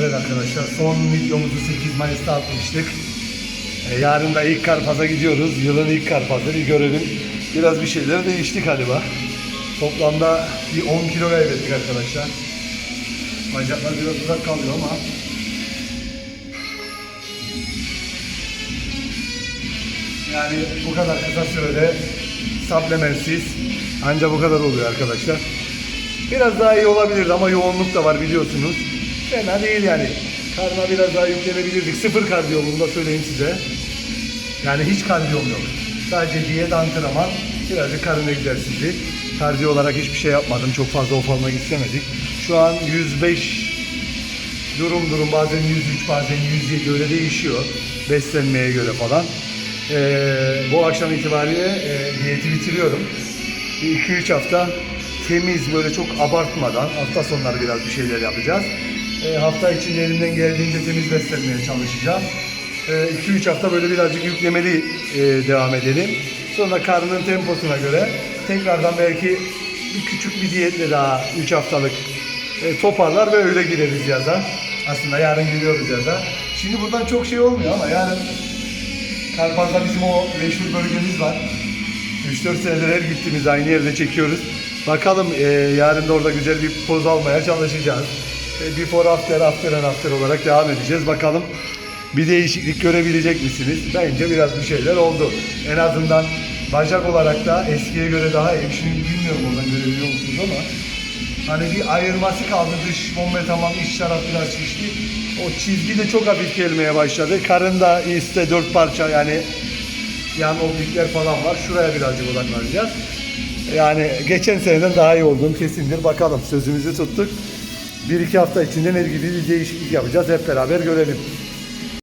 Evet arkadaşlar son videomuzu 8 Mayıs'ta atmıştık. E, yarın da ilk Karpaz'a gidiyoruz. Yılın ilk Karpaz'ı bir görelim. Biraz bir şeyler değişti galiba. Toplamda bir 10 kilo kaybettik arkadaşlar. Bacaklar biraz uzak kalıyor ama yani bu kadar kısa sürede supplementsiz ancak bu kadar oluyor arkadaşlar. Biraz daha iyi olabilirdi ama yoğunluk da var biliyorsunuz. Fena değil yani. Karma biraz daha yüklenebilirdik. Sıfır kardiyo bunu da söyleyeyim size. Yani hiç kardiyom yok. Sadece diyet antrenman, birazcık karın egzersizi. Kardiyo olarak hiçbir şey yapmadım. Çok fazla ufalmak istemedik. Şu an 105 durum durum bazen 103 bazen 107 öyle değişiyor. Beslenmeye göre falan. Ee, bu akşam itibariyle e, diyeti bitiriyorum. 2-3 hafta temiz böyle çok abartmadan hafta sonları biraz bir şeyler yapacağız. Ee, hafta içinde elimden geldiğince temiz beslenmeye çalışacağım. 2-3 hafta böyle birazcık yüklemeli e, devam edelim. Sonra karnının temposuna göre tekrardan belki bir küçük bir diyetle daha 3 haftalık e, toparlar ve öyle gireriz yaza. Aslında yarın giriyoruz yaza. Şimdi buradan çok şey olmuyor ama yarın Karpaz'da bizim o meşhur bölgemiz var. 3-4 senedir her gittiğimiz aynı yerde çekiyoruz. Bakalım e, yarın da orada güzel bir poz almaya çalışacağız. E, before after after and after olarak devam edeceğiz. Bakalım bir değişiklik görebilecek misiniz? Bence biraz bir şeyler oldu. En azından bacak olarak da eskiye göre daha iyi. Şimdi bilmiyorum oradan görebiliyor musunuz ama Hani bir ayırması kaldı dış bombe tamam iç taraf biraz şişti. O çizgi de çok hafif gelmeye başladı. Karın da iste dört parça yani yan oblikler falan var. Şuraya birazcık odaklanacağız. Yani geçen seneden daha iyi olduğum kesindir. Bakalım sözümüzü tuttuk. Bir iki hafta içinde ne gibi bir değişiklik yapacağız hep beraber görelim.